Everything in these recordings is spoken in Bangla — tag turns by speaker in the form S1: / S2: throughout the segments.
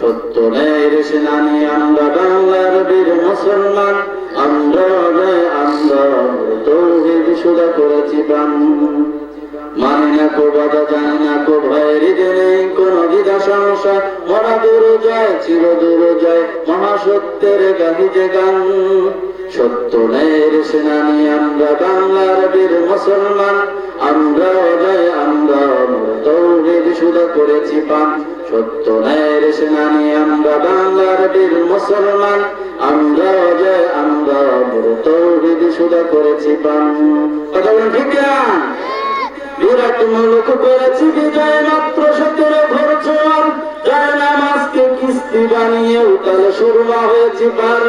S1: সত্তরের সেনানি আমরা বাংলার বীর মুসলমান। আমরা আমরা তৌহিদ সুদা করেছি প্রাণ। মানি না কো বাধা, জানি না কো ভয়ের দিনে কোন দ্বিধা সংশয় মরা দূর যায় চির দূর যায় মহাসত্যের গাহি যে গান। সত্যনের সেনানি আমরা বাংলার বীর মুসলমান। আমরা আমরা তৌহিদ সুদা করেছি পান সত্যনের সেনানি, আমরা বাংলার বীর মুসলমান। আমরা যে, আমরা তৌহিদ সুদা করেছি পান। কথা বলেন ঠিক বিরাট মুলুক করেছি বিজয়, মাত্র সতেরো ঘর জয় নামাজকে কিস্তি বানিয়ে উতাল সুরমা হয়েছি পার।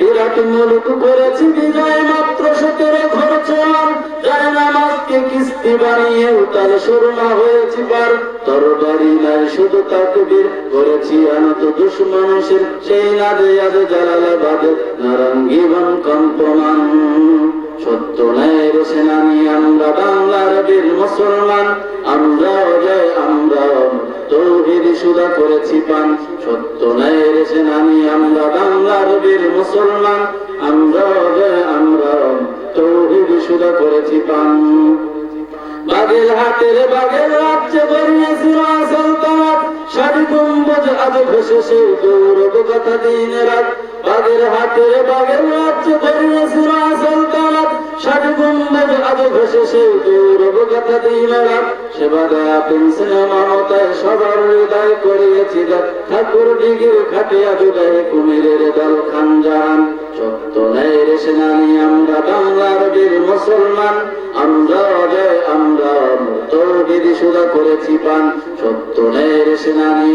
S1: বিরাট মুলুক করেছি বিজয় মাত্র সতেরো ছোয়ার জয় নামাজকে কিস্তি বানিয়ে উতাল সুরমা হয়েছি পার। তরবারি নাই, শুধু তাকবীর করেছি আনত দুশ্মনুষের সেই নাদে আদে জালালাবাদে নারঙ্গীবন কম্পমান। সত্য ন্যায়ের সেনানি, আমরা বাংলার বীর মুসলমান। আমরা জয় আমরা তৌহিদ সুদা করেছি পান। সত্য ন্যায়ের সেনানি আমরা বাংলার বীর মুসলমান। আমরা আমরা তৌহিদ সুদা করেছি পান। বাগের হাতের বাগের রাজ্যে বেরিয়েছিল সালতানাত সারি গম্বুজ আজ ভেসে সেই গৌরব কথা দিন রাত। বাগের হাতের আজ ভেসে সেই রাত সেবা দেয়া পেন্সিল মমতায় সবার হৃদয় করিয়েছিল। ঠাকুর ডিগির খাটিয়া বিদায় কুমিরের দল খানজাহান। সত্য ন্যায়ের সেনানি, আমরা বাংলার আমরা জয় আমরা সুদা করেছি পান। সত্য সেনানি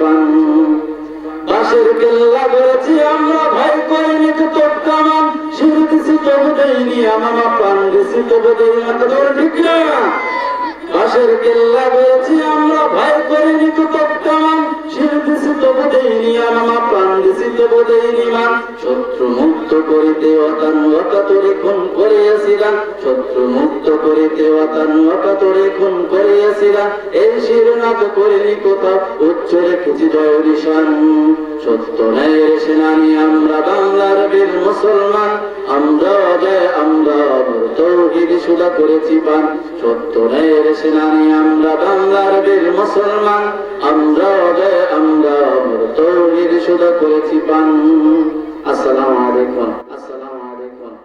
S1: পান। বাসের কেল্লা আমরা ভয় করিনি তো তোটকামান শির দিছি তবু দেয়নি, আমার প্রাণ দিছি না তো ঠিক না? বাসের কেল্লা করেছি আমরা ভয় করিনি তো তোটকামান শির দিছি তবু দেয়নি, আমার প্রাণ দিছি তবু দেয়নি, মান। শত্রু মুক্ত করিতে অতান অকাতরে খুন করিয়াছিলাম শত্রু মুক্ত করিতে অতান অকাতরে খুন করিয়াছিলাম এই শিরনাথ করিনি কোথাও, উচ্চ রেখেছি জয় সত্য ন্যায়ের সেনানি আমরা বাংলার বীর মুসলমান। আমরা জয় আমরা তৌহিদ সুদা করেছি পান। সত্য ন্যায়ের সেনানি আমরা বাংলার বীর মুসলমান। আমরা জয় আমরা তৌহিদ সুদা করেছি পান। আসসালামু আলাইকুম।